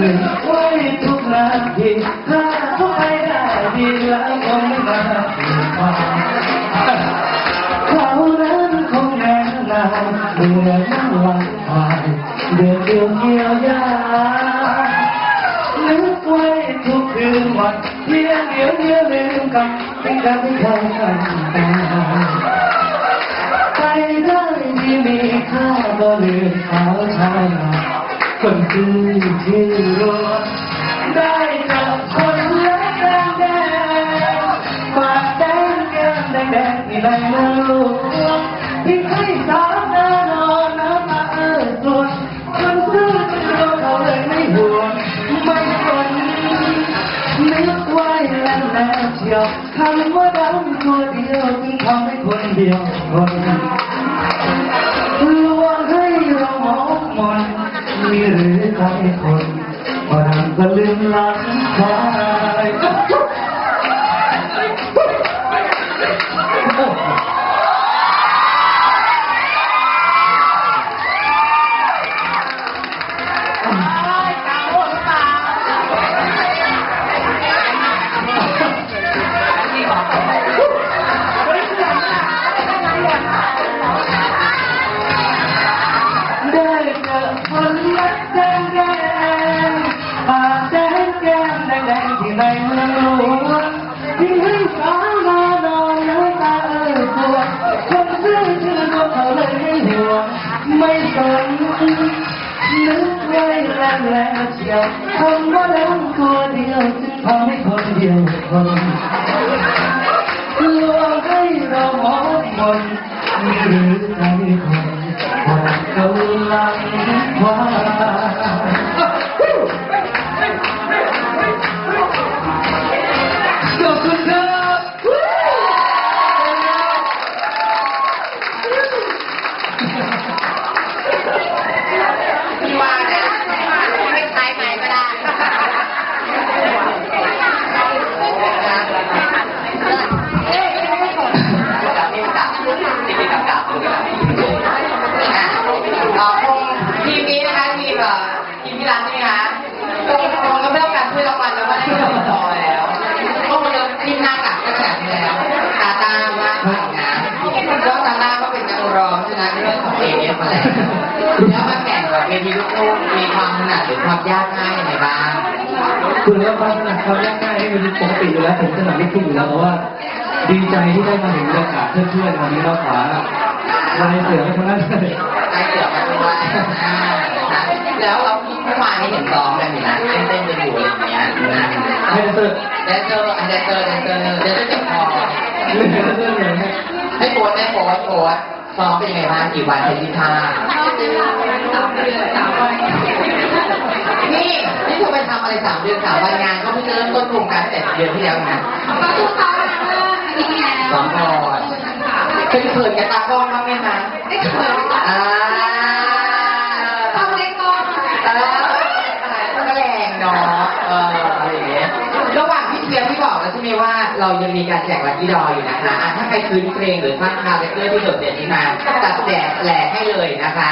หไว้ทุกนาทีถ้าเข้ไปได้ดีแล้วคงไม่มาเขานั้นคงแรงนานเหมือนวันวาเดือดเดีเกี่ยวยานึกไว้ทุกคืนวันเพียงเดียวเดียวลืมกันทิ้งกันทิ้งกันตาไปได้ที่มีค่าก็ลืมเขาช่ายม เลยไม่ห่วงไม่สนนึกไว้แล้วแล้วเชียวคำว่าดำตัวเดียวจึงทำให้คนเดียวคนล ใครคนพอดำก็ลืมหลังควา แก้มแดงแดงที่ในเมืองหลวงที่ให้สามานอนน้ำตาเอ่ยปวดคนซื้อชื่อก็เขาเลยไม่ห่วงไม่สนนึกไว้แล้วแล้วเชียวคำว่าแล้วตัวเดียวจึงทำให้คนเดียวคนลวงให้เราหมองมนมีหรือใครคนพอเขาลังควา นี้นะคะทีมเอ่อทีมที่รักนี่นะคะคงคงก็ไม่ต้องการช่วยรางวัลแล้วว่าได้เงินพอแล้วเพราะมันทีมหน้ากัดก็ขนาดนี้แล้วตาตาว่านะก็ตาตาก็เป็นนักร้องชนะเรื่องของเอเอฟมาแล้วแล้วมาแข่งกับเวทีลูกทุ่งมีความถนัดหรือความยากง่ายยังไงบ้างคุณว่าความถนัดความยากง่ายนี่เป็นปกติอยู่แล้วผมถนัดไม่ขึ้นอยู่แล้วเพราะว่า ดีใจที่ได้มาเห็นบรรยากาศเพื่อนๆวันนี้เราขวาลายเสือทั้งนั้นเลยใกล้เกือบกันด้วยอ่านะคะ แล้วเราเมื่อวานนี้เห็นซ้อมกันอยู่นะเต้นเต้นกันอยู่อะไรอย่างเงี้ยนะให้เสื้อแดนเซอร์แดนเซอร์แดนเซอร์แดนเซอร์เจ็บคอเสื้อเสื้อเลยให้ให้โค้ดให้โค้ดโค้ดซ้อมเป็นยังไงบ้างกี่วันเป็นที่ท่านี่นี่เธอไปทำอะไรสามเดือนสามวันงานก็เพิ่งเริ่มต้นโครงการแต่เดือนที่แล้วนะสองก่อนเป็นเขินกับตากล้องบ้างไหมคะไม่เคยอ่า ทำเล็กน้อย เออก็แรงเนาะเอออะไรอย่างเงี้ยระห ไม่บอกแล้วใช่ไหมว่าเรายังมีการแจกลัคกี้ดออยู่นะคะอะถ้าใครคืนเพลงหรือท่านคาแรคเตอร์ที่โดดเด่นนี้มาจัดแจกแหลกให้เลยนะคะ